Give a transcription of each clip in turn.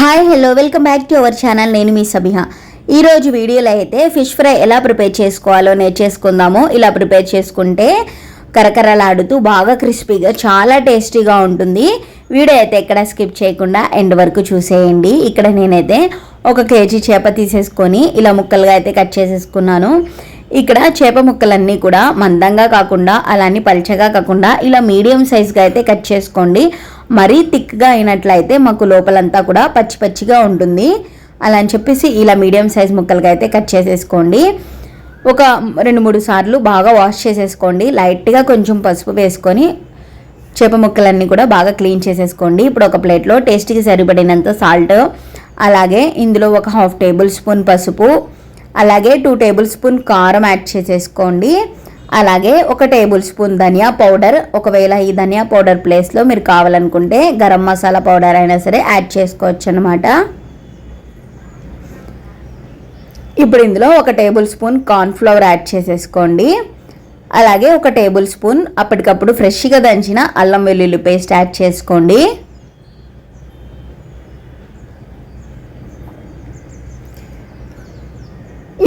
Hi hello welcome back to our channel. నేను మీ సబిహ. ఈరోజు వీడియోలో అయితే ఫిష్ ఫ్రై ఎలా ప్రిపేర్ చేసుకోవాలో నేర్చేసుకుందాము ఇలా ప్రిపేర్ చేసుకుంటే కరకరలాడుతూ బాగా క్రిస్పీగా చాలా టేస్టీగా ఉంటుంది. వీడియో అయితే ఎక్కడ స్కిప్ చేయకుండా ఎండ్ వరకు చూసేయండి. ఇక్కడ నేనైతే ఒక కేజీ చేప తీసేసుకొని ఇలా ముక్కలుగా అయితే కట్ చేసేసుకున్నాను. ఇక్కడ చేప ముక్కలన్నీ కూడా మందంగా కాకుండా అలానే పల్చగా కాకుండా ఇలా మీడియం సైజ్గా అయితే కట్ చేసుకోండి. మరీ థిక్గా అయినట్లయితే మాకు లోపలంతా కూడా పచ్చి పచ్చిగా ఉంటుంది. అలా అని చెప్పేసి ఇలా మీడియం సైజ్ ముక్కలుగా అయితే కట్ చేసేసుకోండి. ఒక రెండు మూడు సార్లు బాగా వాష్ చేసేసుకోండి. లైట్గా కొంచెం పసుపు వేసుకొని చేప ముక్కలన్నీ కూడా బాగా క్లీన్ చేసేసుకోండి. ఇప్పుడు ఒక ప్లేట్లో టేస్ట్కి సరిపడినంత సాల్ట్ అలాగే ఇందులో ఒక హాఫ్ టేబుల్ స్పూన్ పసుపు అలాగే టూ టేబుల్ స్పూన్ కారం యాడ్ చేసేసుకోండి. అలాగే ఒక టేబుల్ స్పూన్ ధనియా పౌడర్ ఒకవేళ ఈ ధనియా పౌడర్ ప్లేస్లో మీరు కావాలనుకుంటే గరం మసాలా పౌడర్ అయినా సరే యాడ్ చేసుకోవచ్చు అనమాట ఇప్పుడు ఇందులో ఒక టేబుల్ స్పూన్ కార్న్ఫ్లవర్ యాడ్ చేసేసుకోండి. అలాగే ఒక టేబుల్ స్పూన్ అప్పటికప్పుడు ఫ్రెష్గా దంచిన అల్లం వెల్లుల్లి పేస్ట్ యాడ్ చేసుకోండి.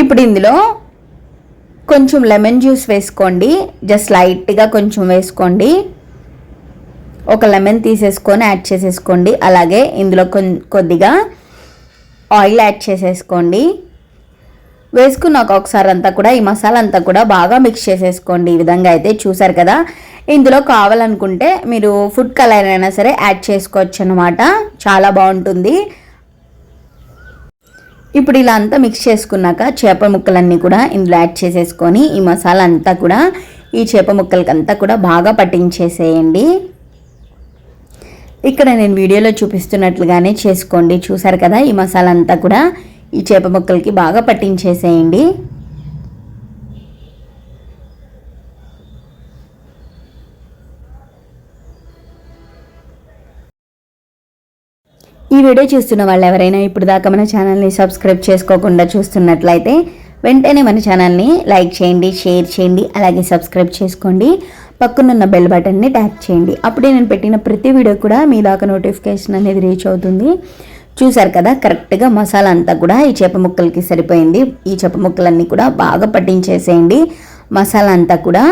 ఇప్పుడు ఇందులో కొంచెం లెమన్ జ్యూస్ వేసుకోండి. జస్ట్ లైట్గా కొంచెం వేసుకోండి. ఒక లెమన్ తీసేసుకొని యాడ్ చేసేసుకోండి. అలాగే ఇందులో కొద్దిగా ఆయిల్ యాడ్ చేసేసుకోండి. వేసుకున్నాక ఒకసారి అంతా కూడా ఈ మసాలా అంతా కూడా బాగా మిక్స్ చేసేసుకోండి. ఈ విధంగా అయితే చూసారు కదా. ఇందులో కావాలనుకుంటే మీరు ఫుడ్ కలర్ అయినా సరే యాడ్ చేసుకోవచ్చు అనమాట చాలా బాగుంటుంది. ఇప్పుడు ఇలా అంతా మిక్స్ చేసుకున్నాక చేప ముక్కలన్నీ కూడా ఇందులో యాడ్ చేసేసుకొని ఈ మసాలా అంతా కూడా ఈ చేప ముక్కలకంతా కూడా బాగా పట్టించేసేయండి. ఇక్కడ నేను వీడియోలో చూపిస్తున్నట్లుగానే చేసుకోండి. చూసారు కదా ఈ మసాలా అంతా కూడా ఈ చేప ముక్కలకి బాగా పట్టించేసేయండి. ఈ వీడియో చూస్తున్న వాళ్ళు ఎవరైనా ఇప్పుడు దాకా మన ఛానల్ని సబ్స్క్రైబ్ చేసుకోకుండా చూస్తున్నట్లయితే వెంటనే మన ఛానల్ని లైక్ చేయండి షేర్ చేయండి అలాగే సబ్స్క్రైబ్ చేసుకోండి. పక్కనున్న బెల్ బటన్ని ట్యాప్ చేయండి. అప్పుడే నేను పెట్టిన ప్రతి వీడియో కూడా మీ దాకా నోటిఫికేషన్ అనేది రీచ్ అవుతుంది. చూసారు కదా కరెక్ట్గా మసాలా అంతా కూడా ఈ చేప ముక్కలకి సరిపోయింది. ఈ చేప ముక్కలన్నీ కూడా బాగా పట్టించేసేయండి. మసాలా అంతా కూడా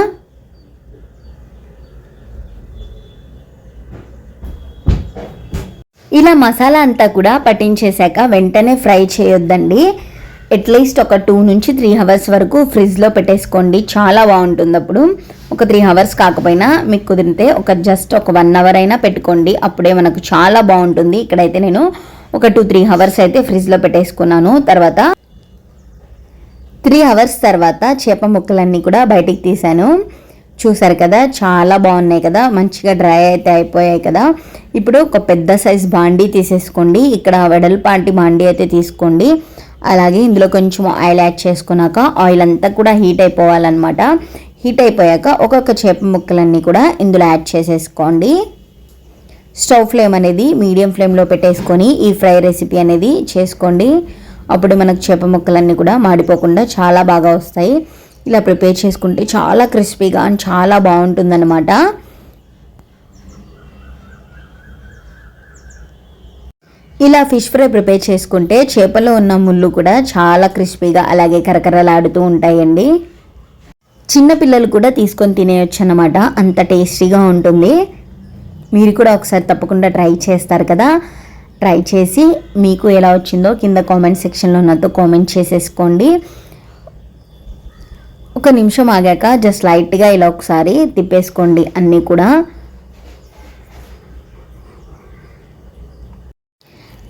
ఇలా మసాలా అంతా కూడా పట్టించేశాక వెంటనే ఫ్రై చేయొద్దండి. అట్లీస్ట్ ఒక టూ నుంచి త్రీ అవర్స్ వరకు ఫ్రిడ్జ్లో పెట్టేసుకోండి. చాలా బాగుంటుంది అప్పుడు. ఒక త్రీ అవర్స్ కాకపోయినా మీకు కుదిరితే ఒక జస్ట్ ఒక వన్ అవర్ అయినా పెట్టుకోండి. అప్పుడే మనకు చాలా బాగుంటుంది. ఇక్కడైతే నేను ఒక టూ త్రీ అవర్స్ అయితే ఫ్రిడ్జ్లో పెట్టేసుకున్నాను. తర్వాత త్రీ అవర్స్ తర్వాత చేప ముక్కలన్నీ కూడా బయటికి తీశాను. చూసారు కదా చాలా బాగున్నాయి కదా మంచిగా డ్రై అయితే అయిపోయాయి కదా. ఇప్పుడు ఒక పెద్ద సైజ్ బాండీ తీసేసుకోండి. ఇక్కడ వెడల్పాంటి బాండీ అయితే తీసుకోండి. అలాగే ఇందులో కొంచెం ఆయిల్ యాడ్ చేసుకున్నాక ఆయిల్ అంతా కూడా హీట్ అయిపోవాలన్నమాట. హీట్ అయిపోయాక ఒక్కొక్క చేప ముక్కలన్నీ కూడా ఇందులో యాడ్ చేసేసుకోండి. స్టవ్ ఫ్లేమ్ అనేది మీడియం ఫ్లేమ్లో పెట్టేసుకొని ఈ ఫ్రై రెసిపీ అనేది చేసుకోండి. అప్పుడు మనకు చేప ముక్కలన్నీ కూడా మాడిపోకుండా చాలా బాగా వస్తాయి. ఇలా ప్రిపేర్ చేసుకుంటే చాలా క్రిస్పీగా అండ్ చాలా బాగుంటుందన్నమాట. ఇలా ఫిష్ ఫ్రై ప్రిపేర్ చేసుకుంటే చేపలో ఉన్న ముళ్ళు కూడా చాలా క్రిస్పీగా అలాగే కరకరలాడుతూ ఉంటాయండి. చిన్నపిల్లలు కూడా తీసుకొని తినేయొచ్చు అన్నమాట అంత టేస్టీగా ఉంటుంది. మీరు కూడా ఒకసారి తప్పకుండా ట్రై చేస్తారు కదా. ట్రై చేసి మీకు ఎలా వచ్చిందో కింద కామెంట్ సెక్షన్లో నాతో కామెంట్ చేసేసుకోండి. ఒక నిమిషం ఆగాక జస్ట్ లైట్గా ఇలా ఒకసారి తిప్పేసుకోండి అన్నీ కూడా.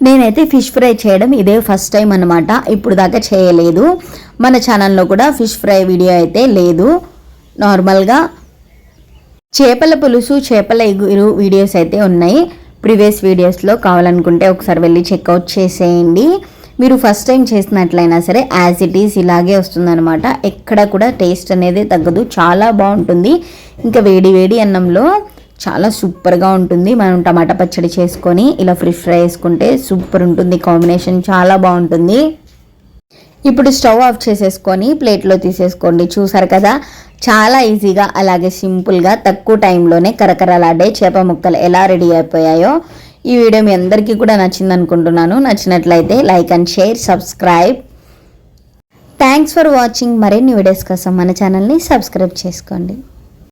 నేనైతే ఫిష్ ఫ్రై చేయడం ఇదే ఫస్ట్ టైం అనమాట ఇప్పుడు దాకా చేయలేదు. మన ఛానల్లో కూడా ఫిష్ ఫ్రై వీడియో అయితే లేదు. నార్మల్గా చేపల పులుసు చేపల ఎగురు వీడియోస్ అయితే ఉన్నాయి. ప్రీవియస్ వీడియోస్లో కావాలనుకుంటే ఒకసారి వెళ్ళి చెక్అవుట్ చేసేయండి. మీరు ఫస్ట్ టైం చేసినట్లయినా సరే యాజ్ ఇట్ ఈస్ ఇలాగే వస్తుందనమాట ఎక్కడ కూడా టేస్ట్ అనేది తగ్గదు. చాలా బాగుంటుంది. ఇంకా వేడి వేడి అన్నంలో చాలా సూపర్గా ఉంటుంది. మనం టమాటా పచ్చడి చేసుకొని ఇలా ఫ్రిష్ ఫ్రై వేసుకుంటే సూపర్ ఉంటుంది. కాంబినేషన్ చాలా బాగుంటుంది. ఇప్పుడు స్టవ్ ఆఫ్ చేసేసుకొని ప్లేట్లో తీసేసుకోండి. చూసారు కదా? చాలా ఈజీగా అలాగే సింపుల్గా తక్కువ టైంలోనే కరకరలాడే చేప ముక్కలు ఎలా రెడీ అయిపోయాయో ఈ వీడియో మీ అందరికీ కూడా నచ్చింది అనుకుంటున్నాను. నచ్చినట్లయితే like and share subscribe. Thanks for watching. మరిన్ని వీడియోస్ కోసం మన ఛానల్ని సబ్స్క్రైబ్ చేసుకోండి.